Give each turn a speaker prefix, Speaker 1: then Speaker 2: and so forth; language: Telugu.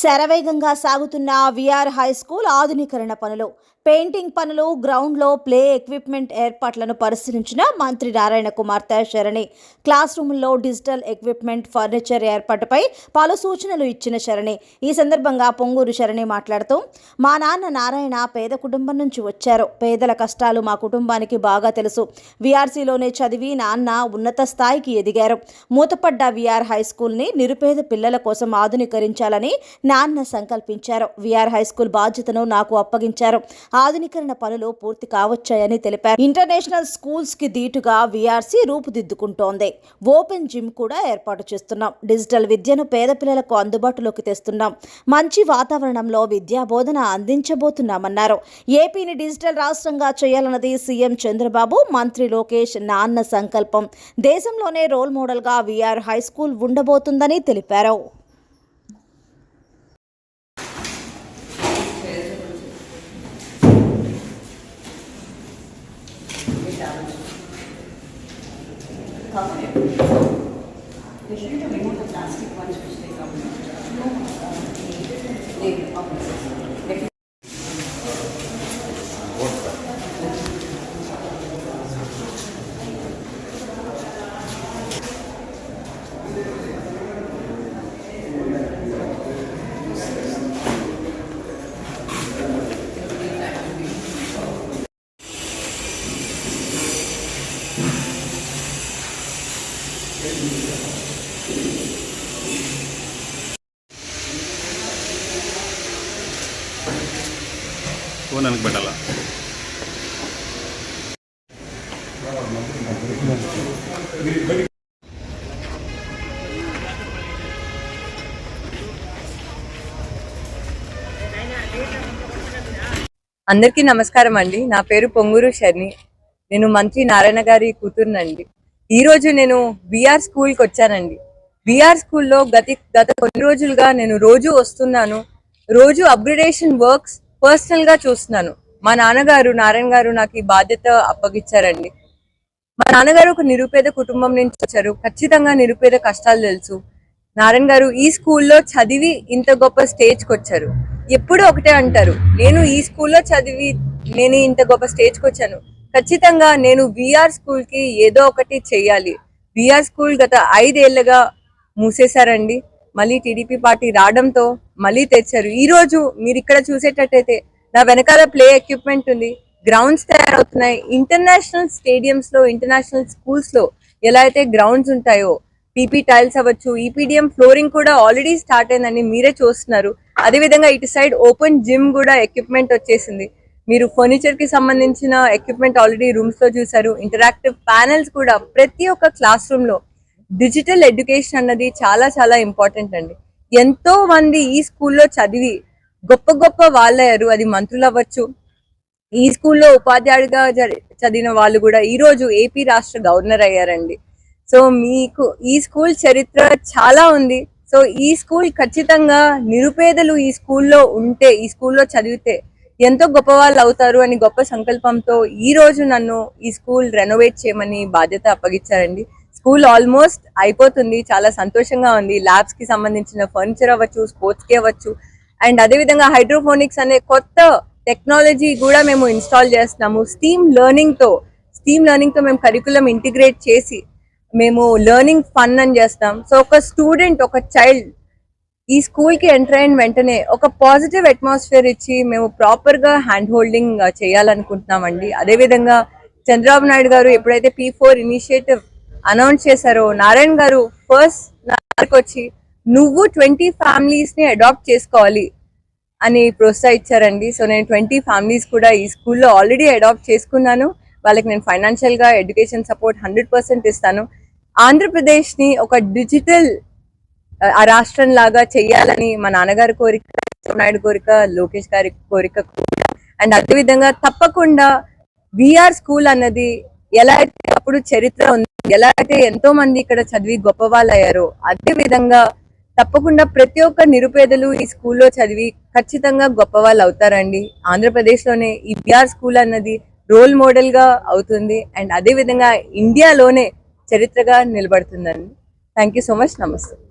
Speaker 1: శరవేగంగా సాగుతున్న విఆర్ హై స్కూల్ ఆధునీకరణ పనులు. పెయింటింగ్ పనులు గ్రౌండ్లో ప్లే ఎక్విప్మెంట్ ఏర్పాట్లను పరిశీలించిన మంత్రి నారాయణ కుమార్తె శరణి. క్లాస్ రూమ్లో డిజిటల్ ఎక్విప్మెంట్ ఫర్నిచర్ ఏర్పాటుపై పలు సూచనలు ఇచ్చిన శరణి. ఈ సందర్భంగా పొంగూరు శరణి మాట్లాడుతూ మా నాన్న నారాయణ పేద కుటుంబం నుంచి వచ్చారు. పేదల కష్టాలు మా కుటుంబానికి బాగా తెలుసు. విఆర్సీలోనే చదివి నాన్న ఉన్నత స్థాయికి ఎదిగారు. మూతపడ్డ విఆర్ హై స్కూల్ని నిరుపేద పిల్లల కోసం ఆధునీకరించాలని నాన్న సంకల్పించారు. విఆర్ హై స్కూల్ బాధ్యతను నాకు అప్పగించారు. ఆధునీకరణ పనులు పూర్తి కావచ్చాయని తెలిపారు. ఇంటర్నేషనల్ స్కూల్స్కి దీటుగా వీఆర్సీ రూపుదిద్దుకుంటోంది. ఓపెన్ జిమ్ కూడా ఏర్పాటు చేస్తున్నాం. డిజిటల్ విద్యను పేద పిల్లలకు అందుబాటులోకి తెస్తున్నాం. మంచి వాతావరణంలో విద్యా బోధన అందించబోతున్నామన్నారు. ఏపీని డిజిటల్ రాష్ట్రంగా చేయాలన్నది సీఎం చంద్రబాబు మంత్రి లోకేష్ నాన్న సంకల్పం. దేశంలోనే రోల్ మోడల్గా వీఆర్ హై స్కూల్ ఉండబోతుందని తెలిపారు.
Speaker 2: They should have removed the plastic ones which they. No, they.
Speaker 3: Phone వెనక్కి పెట్టాలా?
Speaker 4: అందరికీ నమస్కారం అండి. నా పేరు పొంగూరు శర్ని. నేను మంత్రి నారాయణ గారి కూతురునండి ఈ రోజు నేను బీఆర్ స్కూల్కి వచ్చానండి. బీఆర్ స్కూల్లో గతి గత కొన్ని రోజులుగా నేను రోజు వస్తున్నాను. రోజు అప్గ్రేడేషన్ వర్క్స్ పర్సనల్గా చూస్తున్నాను. మా నాన్నగారు నారాయణ గారు నాకు ఈ బాధ్యత అప్పగిచ్చారండి. మా నాన్నగారు ఒక నిరుపేద కుటుంబం నుంచి వచ్చారు. ఖచ్చితంగా నిరుపేద కష్టాలు తెలుసు. నారాయణ గారు ఈ స్కూల్లో చదివి ఇంత గొప్ప స్టేజ్కి వచ్చారు. ఎప్పుడూ ఒకటే అంటారు. నేను ఈ స్కూల్లో చదివి నేను ఇంత గొప్ప స్టేజ్కి వచ్చాను. ఖచ్చితంగా నేను విఆర్ స్కూల్కి ఏదో ఒకటి చెయ్యాలి విఆర్ స్కూల్ గత ఐదేళ్ళుగా మూసేశారండి. మళ్ళీ టీడీపీ పార్టీ రావడంతో మళ్ళీ తెచ్చారు ఈ రోజు మీరు ఇక్కడ చూసేటట్టయితే నా వెనకాల ప్లే ఎక్విప్మెంట్ ఉంది. గ్రౌండ్స్ తయారవుతున్నాయి. ఇంటర్నేషనల్ స్టేడియంస్లో ఇంటర్నేషనల్ స్కూల్స్లో ఎలా అయితే గ్రౌండ్స్ ఉంటాయో పీపీ టైల్స్ అవ్వచ్చు ఈపీడిఎం ఫ్లోరింగ్ కూడా ఆల్రెడీ స్టార్ట్ అయిందని మీరే చూస్తున్నారు. అదే విధంగా ఇటు సైడ్ ఓపెన్ జిమ్ కూడా ఎక్విప్మెంట్ వచ్చేసింది. మీరు ఫర్నిచర్కి సంబంధించిన ఎక్విప్మెంట్ ఆల్రెడీ రూమ్స్లో చూసారు ఇంటరాక్టివ్ ప్యానెల్స్ కూడా ప్రతి ఒక్క క్లాస్ రూమ్లో డిజిటల్ ఎడ్యుకేషన్ అన్నది చాలా చాలా ఇంపార్టెంట్ అండి. ఎంతో మంది ఈ స్కూల్లో చదివి గొప్ప గొప్ప వాళ్ళయ్యారు. అది మంత్రులు అవ్వచ్చు. ఈ స్కూల్లో ఉపాధ్యాయుడిగా చదివిన వాళ్ళు కూడా ఈ రోజు ఏపీ రాష్ట్ర గవర్నర్ అయ్యారండి. సో మీకు ఈ స్కూల్ చరిత్ర చాలా ఉంది. సో ఈ స్కూల్ ఖచ్చితంగా నిరుపేదలు ఈ స్కూల్లో ఉంటే ఈ స్కూల్లో చదివితే ఎంతో గొప్ప వాళ్ళు అవుతారు అని గొప్ప సంకల్పంతో ఈ రోజు నన్ను ఈ స్కూల్ రెనోవేట్ చేయమని బాధ్యత అప్పగించారండి. స్కూల్ ఆల్మోస్ట్ అయిపోతుంది. చాలా సంతోషంగా ఉంది. ల్యాబ్స్కి సంబంధించిన ఫర్నిచర్ అవ్వచ్చు స్పోర్ట్స్కి అవ్వచ్చు. అండ్ అదే విధంగా హైడ్రోఫోనిక్స్ అనే కొత్త టెక్నాలజీ కూడా మేము ఇన్స్టాల్ చేస్తున్నాము. స్టీమ్ లెర్నింగ్తో స్టీమ్ లెర్నింగ్తో మేము కరికులం ఇంటిగ్రేట్ చేసి మేము లెర్నింగ్ ఫన్ అని చేస్తాం. సో ఒక స్టూడెంట్ ఒక చైల్డ్ ఈ స్కూల్కి ఎంటర్ అయిన వెంటనే ఒక పాజిటివ్ అట్మాస్ఫియర్ ఇచ్చి మేము ప్రాపర్గా హ్యాండ్ హోల్డింగ్ చేయాలనుకుంటున్నామండి. అదే విధంగా చంద్రబాబు నాయుడు గారు ఎప్పుడైతే పీ ఫోర్ ఇనిషియేటివ్ అనౌన్స్ చేశారో నారాయణ గారు ఫస్ట్ నాకు వచ్చి నువ్వు ట్వంటీ ఫ్యామిలీస్ని అడాప్ట్ చేసుకోవాలి అని ప్రోత్సహించారండి. సో నేను ట్వంటీ ఫ్యామిలీస్ కూడా ఈ స్కూల్లో ఆల్రెడీ అడాప్ట్ చేసుకున్నాను. వాళ్ళకి నేను ఫైనాన్షియల్గా ఎడ్యుకేషన్ సపోర్ట్ హండ్రెడ్ పర్సెంట్ ఇస్తాను. ఆంధ్రప్రదేశ్ని ఒక డిజిటల్ ఆ రాష్ట్రం లాగా చెయ్యాలని మా నాన్నగారి కోరిక నాయుడు కోరిక లోకేష్ గారి కోరిక కూడా. అండ్ అదే విధంగా తప్పకుండా విఆర్ స్కూల్ అన్నది ఎలా అయితే అప్పుడు చరిత్ర ఉంది ఎలా అయితే ఎంతో మంది ఇక్కడ చదివి గొప్ప వాళ్ళు అయ్యారో అదే విధంగా తప్పకుండా ప్రతి ఒక్క నిరుపేదలు ఈ స్కూల్లో చదివి ఖచ్చితంగా గొప్ప వాళ్ళు అవుతారండి. ఆంధ్రప్రదేశ్లోనే ఈ బిఆర్ స్కూల్ అన్నది రోల్ మోడల్గా అవుతుంది. అండ్ అదే విధంగా ఇండియాలోనే చరిత్రగా నిలబడుతుందండి. Thank you so much. నమస్తే.